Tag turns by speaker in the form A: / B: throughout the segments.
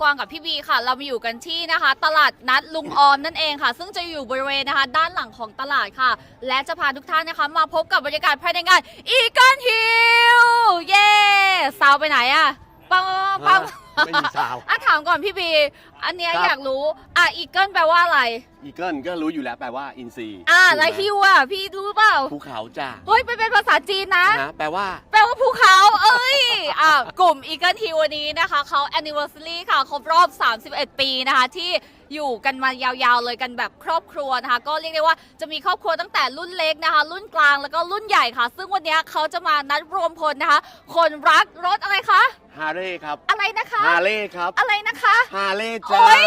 A: กวางกับพี่บีค่ะ เรามาอยู่กันที่นะคะ ตลาดนัดลุงออมนั่นเองค่ะ ซึ่งจะอยู่บริเวณนะคะ ด้านหลังของตลาดค่ะ และจะพาทุกท่านนะคะ มาพบกับบรรยากาศภายในงานอีก e นฮิลเย้สาวไปไหนอะปังปัง
B: ไม่มีสาว
A: อะถามก่อนพี่บี อันเนี้ย
B: ครับ
A: อยากรู้อะอีเกิลแปลว่าอะไร
B: อีเกิลก็รู้อยู่แล้วแปลว่าอินทรี
A: อะ
B: ถูกไหม
A: แล้วฮิวอะพี่รู้เปล่า
B: ภูเขาจ้า
A: เฮ้ยเป็นเป็นภาษาจีนนะ
B: นะแปลว่า
A: แปลว่า ภูเขา เอ้ยอะกลุ่มอีเกิลทีวันนี้นะคะเขา anniversary ค่ะ ครบรอบ 31 ปีนะคะที่อยู่กันมายาวๆเลยกันแบบครอบครัวนะคะ ก็เรียกได้ว่าจะมีครอบครัวตั้งแต่รุ่นเล็กนะคะ รุ่นกลางแล้วก็รุ่นใหญ่ค่ะ ซึ่งวันนี้เขาจะมานัดรวมพลนะคะ คนรักรถอะไรคะ
B: ฮาเร่ครับ
A: อะไรนะคะ
B: ฮาเร่ครับ
A: อะไรนะคะ
B: ฮาเร่
A: โอ๊
B: จ้าย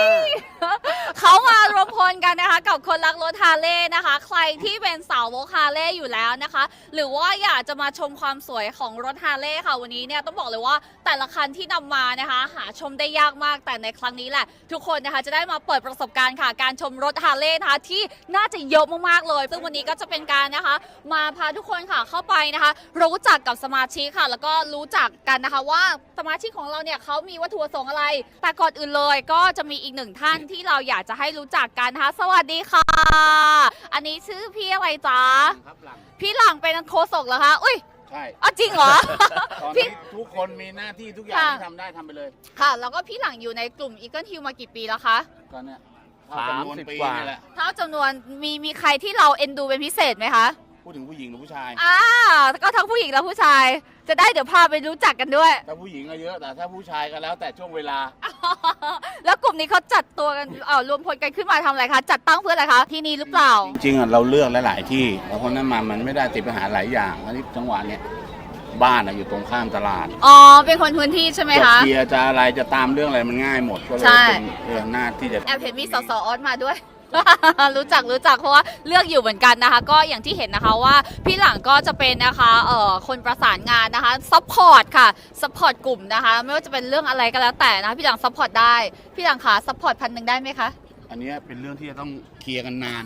A: เขามารวมพลกันนะคะ กับคนรักรถฮาร์เลย์นะคะ ใครที่เป็นสาวรถฮาร์เลย์อยู่แล้วนะคะ หรือว่าอยากจะมาชมความสวยของรถฮาร์เลย์ค่ะวันนี้เนี่ยต้องบอกเลยว่าแต่ละคันที่นำมานะคะ หาชมได้ยากมากแต่ในครั้งนี้แหละ ทุกคนนะคะจะได้มาเปิดประสบการณ์ค่ะ การชมรถฮาร์เลย์นะคะที่น่าจะเยอะมากๆเลย ซึ่งวันนี้ก็จะเป็นการนะคะ มาพาทุกคนค่ะเข้าไปนะคะ รู้จักกับสมาชิกค่ะ แล้วก็รู้จักกันนะคะว่าสมาชิกของเราเนี่ยเขามีวัตถุประสงค์อะไร แต่ก่อนอื่นเลยก็จะมีอีกหนึ่งท่านที่เราอยากจะให้รู้จักกันนะคะ สวัสดีค่ะ อันนี้ชื่อพี่อะไรจ๊ะ
C: ครับหลัง
A: พี่หลังเป็นโคศกเหรอคะ อุ้ย
C: ใช่
A: อ๋อจริงเหรอ
C: ตอน
A: พี่
C: นี้ทุกคนมีหน้าที่ทุกอย่าง
A: ค่ะ
C: ที่ทำได้ทำไปเลย
A: ค่ะ แล้วก็พี่หลังอยู่ในกลุ่ม Eagle Hill มากี่ปีแล้วคะ
C: ตอนเนี้ยเท่าจำนวนปีนี่แหละ
A: เท่าจำนวนมีมีใครที่เราเอ็นดูเป็นพิเศษไหมคะ
C: พูดถึงผู้หญิงหรือผู้ชาย
A: อ่าก็ทั้งผู้หญิงและผู้ชาย จะได้เดี๋ยวพาไปรู้จักกันด้วย
C: ถ้าผู้หญิงก็เยอะแต่ถ้าผู้ชายก็แล้วแต่ช่วงเวลา
A: แล้วกลุ่มนี้เขาจัดตัวกันเอ่อรวมพลกันขึ้นมาทำอะไรคะจัดตั้งเพื่ออะไรคะที่นี่หรือเปล่า
C: จริงๆอะเราเลือกหลายๆที่แล้วเพราะนั้นมามันไม่ได้ติดปัญหาหลายอย่างอันนี้จังหวะเนี้ยบ้านอะอยู่ตรงข้ามตลาด
A: อ๋อเป็นคนพื้นที่ใช่ไหม
C: จะ
A: คะ
C: เคลียร์จะอะไรจะตามเรื่องอะไรมันง่ายหมดก็เลย
A: ใช่
C: เป็นเรื่องหน้าที่จะ
A: แอบเห็นมีสสออสมาด้วย รู้จักรู้จักเพราะว่าเลือกอยู่เหมือนกันนะคะ ก็อย่างที่เห็นนะคะว่าพี่หลังก็จะเป็นนะคะเอ่อคนประสานงานนะคะซัพพอร์ตค่ะซัพพอร์ตกลุ่มนะคะ ไม่ว่าจะเป็นเรื่องอะไรก็แล้วแต่นะคะพี่หลังซัพพอร์ตได้พี่หลังคะซัพพอร์ตพันหนึ่งได้ไหมคะ
C: อันเนี้ยเป็นเรื่องที่จะต้องเคลียร์กันนาน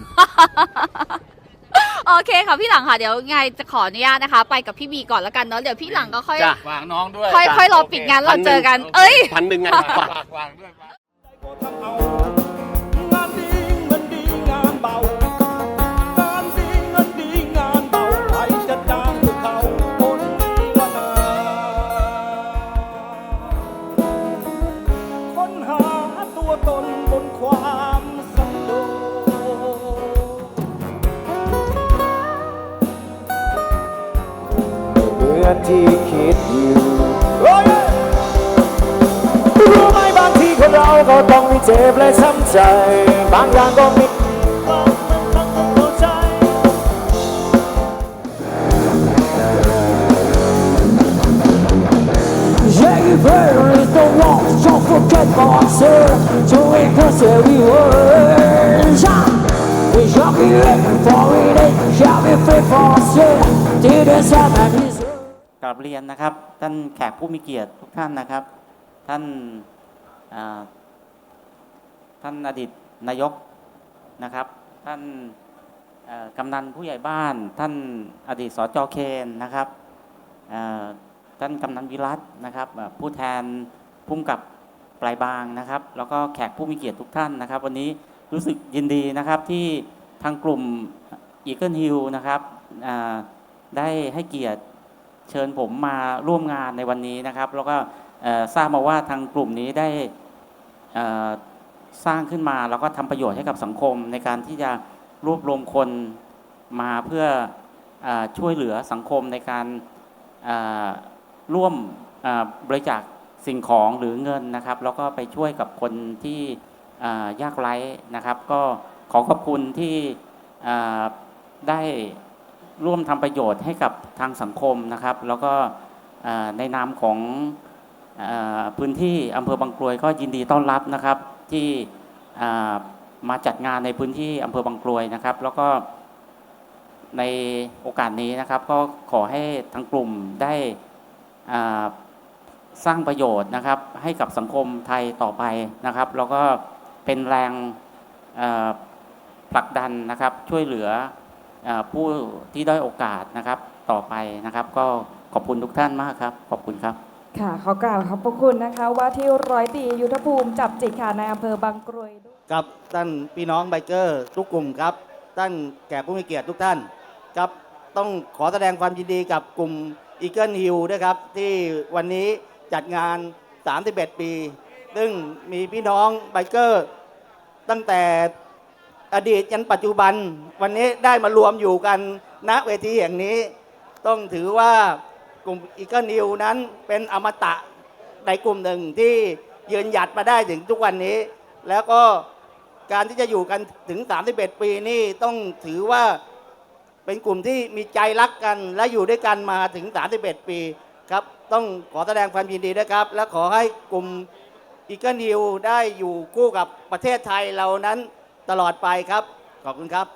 A: โอเคค่ะพี่หลังค่ะเดี๋ยวไงจะขออนุญาตนะคะ ไปกับพี่บีก่อนแล้วกันเนาะเดี๋ยวพี่หลังก็ค่อย
B: จ้ะ
C: ฝากน้องด้วย
A: ค่อยค่อยรอปิดงานเราเจอกัน เอ้ย
B: พันหนึ่งไง
C: ฝาก
B: ฝาก
C: ฝากฝากด้วยฝาก
D: งา ใจ บางอย่างก็มีความมันต้องเข้าใจ Yeah, you better is the walk, don't forget my sir. To increase every word. We shall be looking for it, shall be fit for sir. Did the same and his
E: กราบเรียนนะครับ ท่านแขกผู้มีเกียรติทุกท่านนะครับ ท่านอ่า ท่านอดีตนายกนะครับ ท่านกำนันผู้ใหญ่บ้าน ท่านอดีตสจเคนนะครับท่านกำนันวิรัตนะครับผู้แทนพุ่มกับปลายบางนะครับ แล้วก็แขกผู้มีเกียรติทุกท่านนะครับ วันนี้รู้สึกยินดีนะครับที่ทางกลุ่ม Eagle Hill นะครับได้ให้เกียรติเชิญผมมาร่วมงานในวันนี้นะครับ แล้วก็ทราบมาว่าทางกลุ่มนี้ได้ สร้างขึ้นมาแล้วก็ทำประโยชน์ให้กับสังคม ในการที่จะรวบรวมคนมาเพื่ออช่วยเหลือสังคมในการร่วมบริจาคสิ่งของหรือเงินนะครับ แล้วก็ไปช่วยกับคนที่ยากไร้นะครับ ก็ขอขอบคุณที่ได้ร่วมทำประโยชน์ให้กับทางสังคมนะครับ แล้วก็ในนามของอพื้นที่อำเภอบางกรวยก็ยินดีต้อนรับนะครับ ที่มาจัดงานในพื้นที่อำเภอบางกรวยนะครับ แล้วก็ในโอกาสนี้นะครับ ก็ขอให้ทางกลุ่มได้สร้างประโยชน์นะครับ ให้กับสังคมไทยต่อไปนะครับ แล้วก็เป็นแรงผลักดันนะครับ ช่วยเหลือเอ่อผู้ที่ด้อยโอกาสนะครับต่อไปนะครับ ก็ขอบคุณทุกท่านมากครับ ขอบคุณครับ
F: ค่ะขอกล่าวขอบพระคุณนะคะ ว่าที่ร้อยตียุทธภูมิจับจิตค่ะในอำเภอบางกรวยด้วย
G: กับท่านพี่น้องไบเกอร์ทุกกลุ่มครับท่านแขกผู้มีเกียรติทุกท่านครับต้องขอแสดงความยินดีกับกลุ่ม Eagle Hill นะครับ ที่วันนี้จัดงาน 31 ปี ซึ่งมีพี่น้องไบเกอร์ ตั้งแต่อดีตยันปัจจุบัน วันนี้ได้มารวมอยู่กันณเวทีแห่งนี้ ต้องถือว่า กลุ่ม Eagle Hill นั้นเป็นอมตะในกลุ่มหนึ่งที่ยืนหยัดมาได้ถึงทุกวันนี้ แล้วก็การที่จะอยู่กันถึง 31 ปีนี่ต้องถือว่าเป็นกลุ่มที่มีใจรักกันและอยู่ด้วยกันมาถึง 31 ปีครับต้องขอแสดงความยินดีด้วยครับ และขอให้กลุ่มอีเกิลฮิลได้อยู่คู่กับประเทศไทยเรานั้นตลอดไปครับ ขอบคุณครับ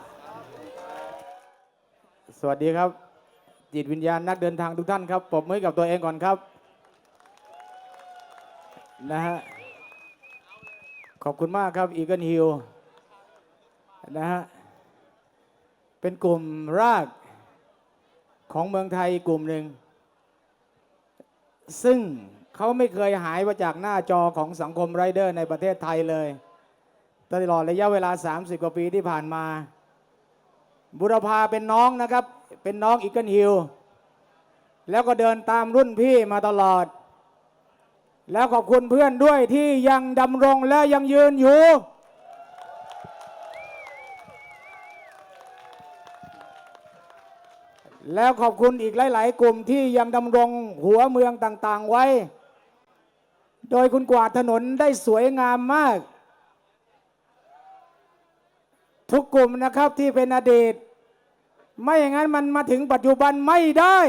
H: สวัสดีครับ จิตวิญญาณนักเดินทางทุกท่านครับปรบมือให้กับตัวเองก่อนครับนะฮะขอบคุณมากครับอีเกิลฮิลนะฮะเป็นกลุ่มรากของเมืองไทยกลุ่มหนึ่ง ซึ่งเขาไม่เคยหายไปจากหน้าจอของสังคมไรเดอร์ในประเทศไทยเลย ตลอดระยะเวลา 30 กว่าปีที่ผ่านมา บุรพาเป็นน้องนะครับ เป็นน้องอีกเกิลฮิลแล้วก็เดินตามรุ่นพี่มาตลอด แล้วขอบคุณเพื่อนด้วยที่ยังดำรงและยังยืนอยู่ แล้วขอบคุณอีกหลาย ๆ กลุ่มที่ยังดำรงหัวเมืองต่าง ๆ ไว้ โดยคุณกวาดถนนได้สวยงามมาก ทุกกลุ่มนะครับที่เป็นอดีต ไม่อย่างนั้นมันมาถึงปัจจุบันไม่ได้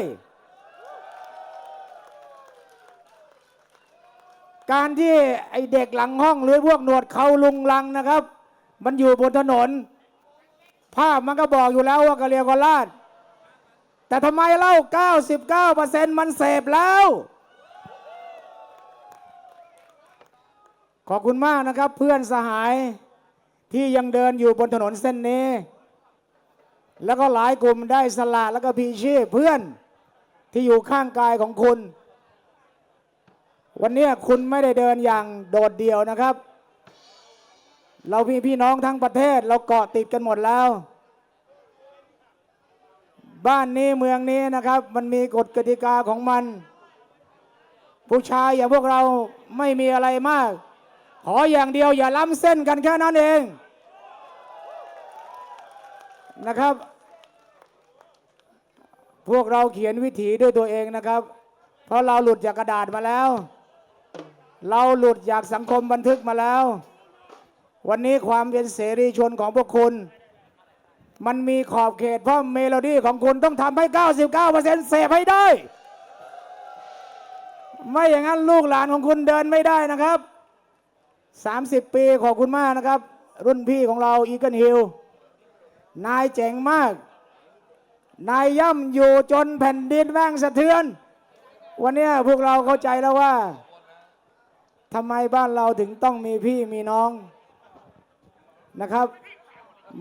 H: การที่ไอเด็กหลังห้องหรือพวกหนวดเขาลุงลังนะครับ มันอยู่บนถนน ภาพมันก็บอกอยู่แล้วว่ากะเรียกว่าลาดแต่ทำไมเล่า 99%มันเสพแล้ว ขอบคุณมากนะครับเพื่อนสหาย ที่ยังเดินอยู่บนถนนเส้นนี้ แล้วก็หลายกลุ่มได้สละแล้วก็พีชีพเพื่อนที่อยู่ข้างกายของคุณ วันนี้คุณไม่ได้เดินอย่างโดดเดี่ยวนะครับ เราพี่พี่น้องทั้งประเทศเราเกาะติดกันหมดแล้ว บ้านนี้เมืองนี้นะครับ มันมีกฎกติกาของมัน ผู้ชายอย่างพวกเราไม่มีอะไรมาก ขออย่างเดียวอย่าล้ำเส้นกันแค่นั้นเองนะครับ พวกเราเขียนวิถีด้วยตัวเองนะครับ เพราะเราหลุดจากกระดาษมาแล้ว เราหลุดจากสังคมบันทึกมาแล้ว วันนี้ความเป็นเสรีชนของพวกคุณ มันมีขอบเขตเพราะเมโลดี้ของคุณต้องทำให้ 99%เสพให้ได้ ไม่อย่างนั้นลูกหลานของคุณเดินไม่ได้นะครับ 30 ปีขอบคุณมากนะครับ รุ่นพี่ของเราอีเกิลฮิลนายเจ๋งมาก นายย่ำอยู่จนแผ่นดินแม่งสะเทือน วันนี้พวกเราเข้าใจแล้วว่าทำไมบ้านเราถึงต้องมีพี่มีน้องนะครับ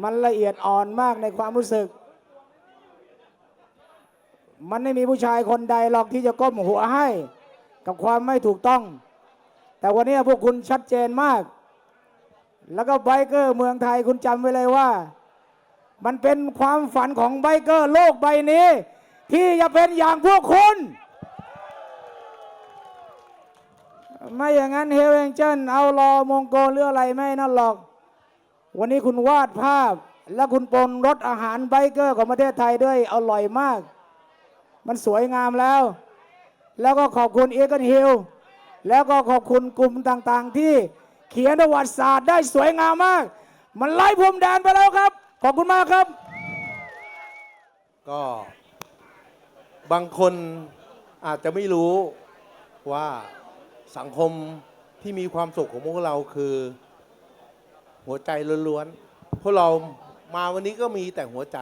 H: มันละเอียดอ่อนมากในความรู้สึก มันไม่มีผู้ชายคนใดหรอกที่จะก้มหัวให้ กับความไม่ถูกต้อง แต่วันนี้พวกคุณชัดเจนมาก แล้วก็ไบเกอร์เมืองไทยคุณจำไว้เลยว่า มันเป็นความฝันของไบเกอร์โลกใบนี้ ที่จะเป็นอย่างพวกคุณ ไม่อย่างนั้นเฮลเองเจนเอารอมงโกลหรืออะไรไม่นั่นหรอก วันนี้คุณวาดภาพและคุณปนรสอาหารไบเกอร์ของประเทศไทยด้วยอร่อยมาก มันสวยงามแล้ว แล้วก็ขอบคุณเอเกนฮิล แล้วก็ขอบคุณกลุ่มต่างๆ ที่เขียนประวัติศาสตร์ได้สวยงามมาก มันไล่พรมแดนไปแล้วครับ ขอบคุณมากครับ
I: ก็ บางคนอาจจะไม่รู้ว่าสังคมที่มีความสุขของพวกเราคือหัวใจล้วนๆ พวกเรามาวันนี้ก็มีแต่หัวใจ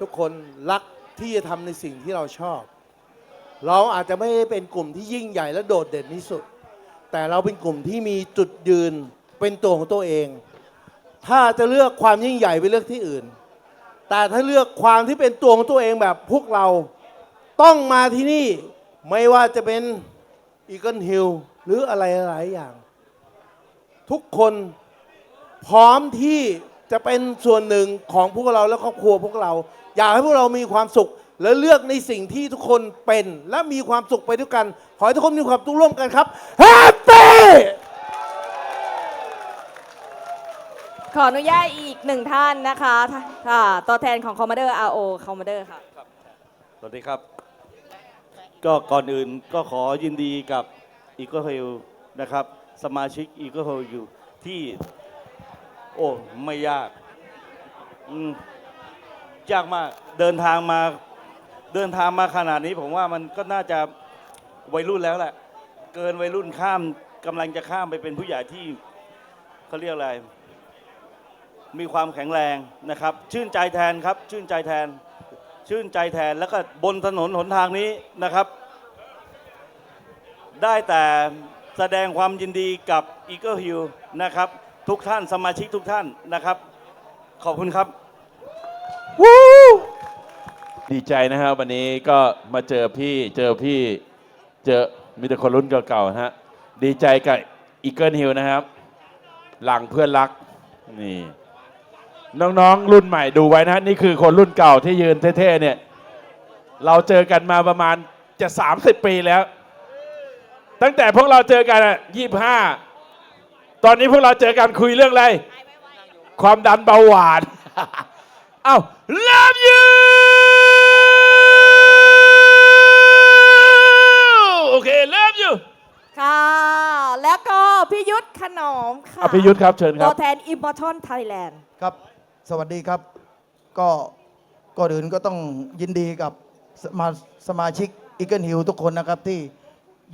I: ทุกคนรักที่จะทำในสิ่งที่เราชอบ เราอาจจะไม่ได้เป็นกลุ่มที่ยิ่งใหญ่และโดดเด่นที่สุด แต่เราเป็นกลุ่มที่มีจุดยืนเป็นตัวของตัวเอง ถ้าจะเลือกความยิ่งใหญ่ไปเลือกที่อื่น แต่ถ้าเลือกความที่เป็นตัวของตัวเองแบบพวกเราต้องมาที่นี่ไม่ว่าจะเป็นอีเกิลฮิลหรืออะไรหลายอย่าง ทุกคนพร้อมที่จะเป็นส่วนหนึ่งของพวกเราและครอบครัวพวกเรา อยากให้พวกเรามีความสุข และเลือกในสิ่งที่ทุกคนเป็น และมีความสุขไปด้วยกัน ขอให้ทุกคนมีความสุขร่วมกันครับแฮปปี้
F: ขออนุญาตอีกหนึ่งท่านนะคะค่ะตัวแทนของ Commander RO Commander ค่ะ
J: สวัสดีครับ ก็ก่อนอื่นก็ขอยินดีกับ e a g l e Hill นะครับ สมาชิก e a g l e Hill อยู่ที่ โอ้ ไม่ยาก อืมยากมากเดินทางมา เดินทางมาขนาดนี้ผมว่ามันก็น่าจะวัยรุ่นแล้วแหละ เกินวัยรุ่นข้ามกำลังจะข้ามไปเป็นผู้ใหญ่ที่เขาเรียกอะไร มีความแข็งแรงนะครับ ชื่นใจแทนครับ ชื่นใจแทน ชื่นใจแทนแล้วก็บนถนนหนทางนี้นะครับ ได้แต่แสดงความยินดีกับ Eagle Hill นะครับ ทุกท่านสมาชิกทุกท่านนะครับ ขอบคุณครับ
K: ดีใจนะครับ วันนี้ก็มาเจอพี่เจอพี่เจอมีแต่คนรุ่นเก่าๆนะฮะดีใจกับอีเกิลฮิลนะครับ หลังเพื่อนรักนี่ น้องๆรุ่นใหม่ดูไว้นะนี่คือคนรุ่นเก่าที่ยืนเท่ๆเนี่ย เราเจอกันมาประมาณจะ 30 ปีแล้ว ตั้งแต่พวกเราเจอกันอะยี่ห้าตอนนี้พวกเราเจอกันคุยเรื่องอะไร ความดันเบาหวาน เอ้า love you
F: ค่ะ แล้วก็พี่ยุทธขนอมค่ะ
K: อะพี่ยุทธครับเชิญครั
F: ตั
K: บ
F: วแทน Immortal Thailand
L: ครับ สวัสดีครับ ก็ก่อนอื่นก็ต้องยินดีกับสมาสมาชิกอีเกิลฮิลทุกคนนะครับที่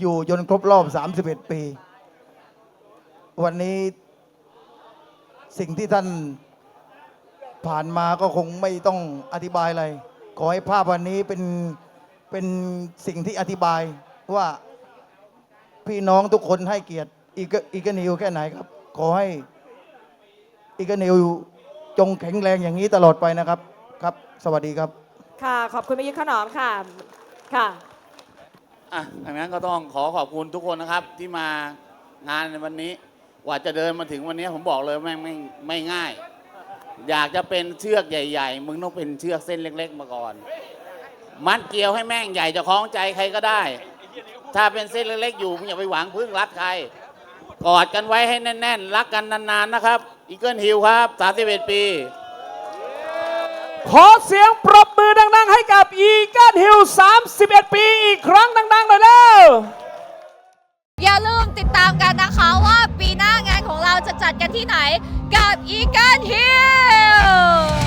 L: อยู่จนครบรอบ 31 ปี วันนี้สิ่งที่ท่านผ่านมาก็คงไม่ต้องอธิบายอะไร ขอให้ภาพวันนี้เป็นเป็นสิ่งที่อธิบายว่า พี่น้องทุกคนให้เกียรติอีเกิลฮิลแค่ไหนครับ ขอให้อีกนิวจงแข็งแรงอย่างนี้ตลอดไปนะครับครับ สวัสดีครับ
F: ค่ะ ขอบคุณพี่ยุทธขนอมค่ะค่ะ
C: อะดังนั้นก็ต้องขอขอบคุณทุกคนนะครับที่มางานในวันนี้กว่าจะเดินมาถึงวันนี้ผมบอกเลยแม่งไม่ไม่ง่าย อยากจะเป็นเชือกใหญ่ ๆ มึงต้องเป็นเชือกเส้นเล็ก ๆ มาก่อน มัดเกี่ยวให้แม่งใหญ่จะคล้องใจใครก็ได้ ถ้าเป็นเส้นเล็กๆอยู่มึงอย่าไปหวังพึ่งรัดใคร กอดกันไว้ให้แน่น ๆ รักกันนาน ๆ นะครับอีเกิลฮิลครับ31ปี
H: ขอเสียงปรบมือดัง ๆ ให้กับอีเกิลฮิล31 ปีอีกครั้งดังๆหน่อยเร็ว
A: อย่าลืมติดตามกันนะคะว่าปีหน้างานของเราจะจัดกันที่ไหนกับ Eagle Hill